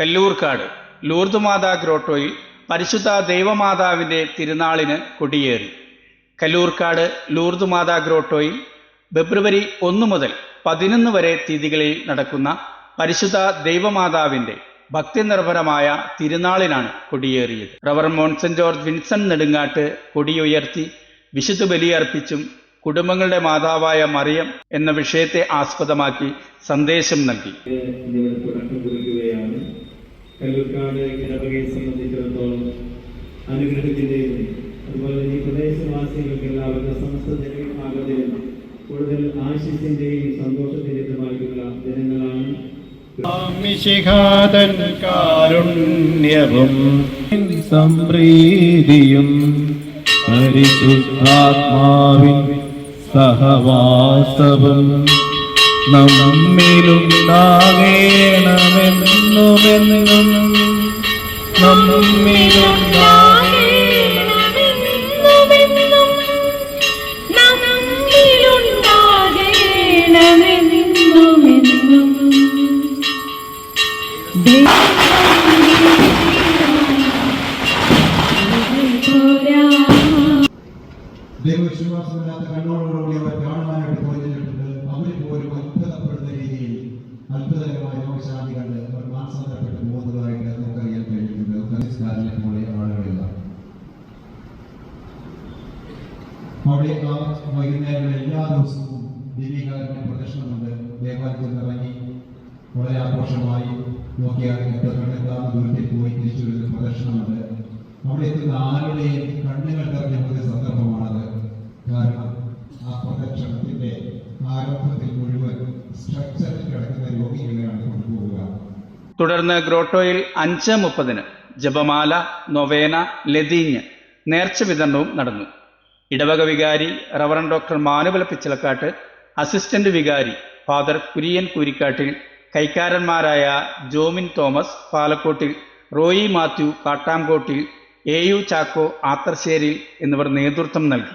Kallurkad Lourdes മാതാ ഗ്രോട്ടോയിൽ പരിശുദ്ധ ദൈവമാതാവിന്റെ തിരുനാളിന് കൊടിയേറി. കല്ലൂർക്കാട് ലൂർദ് മാതാ ഗ്രോട്ടോയിൽ ഫെബ്രുവരി ഒന്ന് മുതൽ പതിനൊന്ന് വരെ തീയതികളിൽ നടക്കുന്ന പരിശുദ്ധ ദൈവമാതാവിന്റെ ഭക്തിനിർഭരമായ തിരുനാളിനാണ് കൊടിയേറിയത്. റവർ മോൺസൻ ജോർജ് വിൻസൺ നെടുങ്ങാട്ട് കൊടിയുയർത്തി വിശുദ്ധ ബലിയർപ്പിച്ചും കുടുംബങ്ങളുടെ മാതാവായ മറിയം എന്ന വിഷയത്തെ ആസ്പദമാക്കി സന്ദേശം നൽകി. കല്ലൂർക്കാട് കിടപ്പകയെ സംബന്ധിച്ചിടത്തോളം അനുഗ്രഹത്തിന്റെയും അതുപോലെ തന്നെ ഈ പ്രദേശവാസികൾക്ക് എല്ലാവർക്കും സമസ്ത ജനവിഭാഗത്തിലും കൂടുതൽ ആശിസിന്റെയും സന്തോഷത്തിന്റെതുമായിട്ടുള്ള ദിനങ്ങളാണ് മിശിഖാതൻ കാരുണ്യവും സംപ്രീതിയും പരിശുദ്ധാത്മാവിൻ സഹവാസവും. നമ്മിലുണ്ടാകേണമെന്നുമെന്നും നമ്മിലുണ്ടാകേണമെന്നും ദൈവവിശ്വാസമില്ലാത്ത കണ്ണോടുകൂടി അവർ കാണുവാനായിട്ട് പോയി അവർ പോലും അത്ഭുതകരമായ രോഗശാന്തി കണ്ട് അവർ മാനസാന്തരപ്പെട്ട് പോകുന്നതായിട്ട് നമുക്കറിയാൻ കഴിഞ്ഞിട്ടുണ്ട്. പോലെ ആളുകളില്ല. അവിടെ ആ വൈകുന്നേരങ്ങളിൽ എല്ലാ ദിവസവും ദീപികാരുടെ പ്രദർശനമുണ്ട് ദേവാലയത്തിൽ ഇറങ്ങി വളരെ ആഘോഷമായി നോക്കിയാൽ കണ്ണെത്താത്ത ദൂരത്തിൽ പോയി തിരിച്ചു വരുന്ന പ്രദർശനമുണ്ട് അവിടെ എത്തുന്ന ആരുടെയും കണ്ണുകൾ തെറിഞ്ഞ ഒരു സന്ദർഭമാണത്. കാരണം ആ പ്രദർശനത്തിന്റെ ആരംഭത്തിൽ മുഴുവൻ തുടർന്ന് ഗ്രോട്ടോയിൽ അഞ്ച് മുപ്പതിന് ജപമാല നൊവേന ലതീഞ്ഞ് നേർച്ച വിതരണവും നടന്നു. ഇടവക വികാരി reverend doctor Manuel Pichalakkattu assistant വികാരി ഫാദർ കുര്യൻ കൂരിക്കാട്ടിൽ കൈക്കാരന്മാരായ ജോമിൻ തോമസ് പാലക്കോട്ടിൽ റോയി മാത്യു കാട്ടാംകോട്ടിൽ എ യു ചാക്കോ ആത്തർശ്ശേരിൽ എന്നിവർ നേതൃത്വം നൽകി.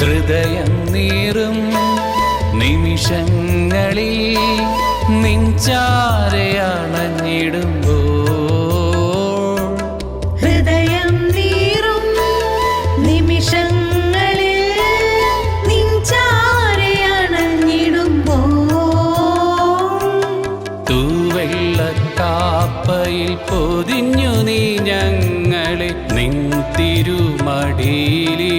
ഹൃദയം നീറും നിമിഷങ്ങളിൽ നിഞ്ചാരയണഞ്ഞിടുമ്പോ ഹൃദയം നീറും നിമിഷങ്ങളിൽ നിഞ്ചാരയണഞ്ഞിടുമ്പോൾ തൂവെള്ളക്കാപ്പയിൽ പൊതിഞ്ഞു നീ ഞങ്ങളെ നിൻ തിരുമടിയിലി